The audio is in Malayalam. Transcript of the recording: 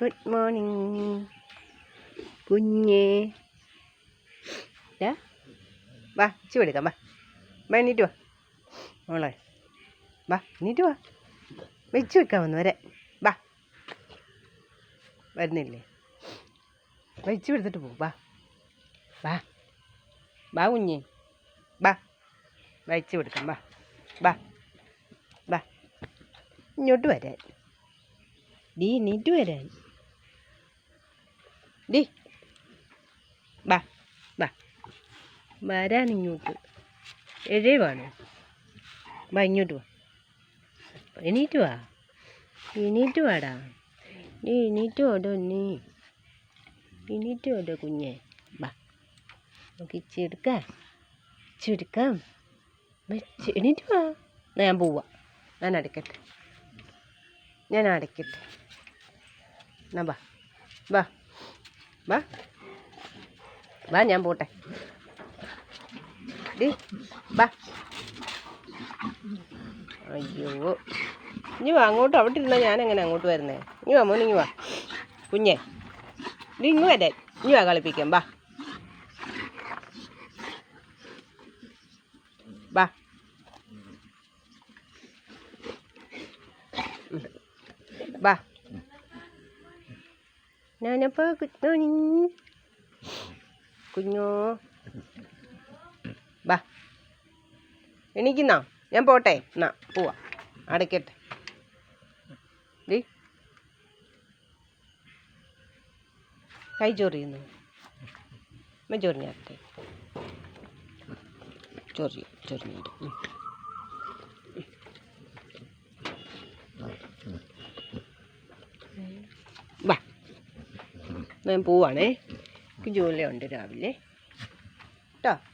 ഗുഡ് മോർണിംഗ് കുഞ്ഞേ. വാ ഇച്ചി എടുക്കാം വാ. വാ എണീറ്റ് വാ. മോളെ. വാ എണീറ്റ് വാ. വെച്ച് വെക്കാമെന്ന് വരെ. വാ. വരുന്നില്ലേ? വെച്ച് എടുത്തിട്ട് പോ വാ. വാ. വാ കുഞ്ഞേ. വാ. വെച്ച് കൊടുക്കാം വാ. വാ. വാ. ഇങ്ങോട്ട് വരാൻ. നീ എണീറ്റ് വരാൻ. ഡീ ബാ ബാ. വരാൻ ഇങ്ങോട്ട്. വേണോ. വാ ഇങ്ങോട്ട് വാ. എണീറ്റ് വാ. എണീറ്റ് വാടാ. നീ എണീറ്റ് വാടോ നീ എണീറ്റ് വാടോ കുഞ്ഞെ. വാ നമുക്ക് ഇച്ചെടുക്കാം ഇച്ചെടുക്കാം എണീറ്റ് വാ. ഞാൻ പോവാ. ഞാൻ അടയ്ക്കട്ടെ ഞാൻ അടയ്ക്കട്ടെ എന്നാ വാ വാ വാ. വാ ഞാൻ പോട്ടെ. ഡി വാ. അയ്യോ. ഇനി വാ അങ്ങോട്ട് അവിടെ ഇരുന്നാൽ ഞാൻ എങ്ങനെ അങ്ങോട്ട് വരുന്നേ? ഇനി വാ മോനെ ഇനി വാ. കുഞ്ഞേ ഡി ഇങ്ങ് വരാൻ ഇനി വാ കളിപ്പിക്കാം. വാ. വാ. വാ. ഞാനപ്പോൾ ഗുഡ് മോർണിംഗ് കുഞ്ഞോ? ബാ. എണീക്കുന്നാ? ഞാൻ പോട്ടെ. എന്നാ പോവാ. അടയ്ക്കട്ടെ ദേ. കൈ ചൊറിയുന്നു. അമ്മ ചൊറിഞ്ഞാട്ടെ ചൊറിയും ചൊറിഞ്ഞിട്ട്. വാ ഞാൻ പോവാണേ. എനിക്ക് ജോലിയുണ്ട് രാവിലെ. കേട്ടോ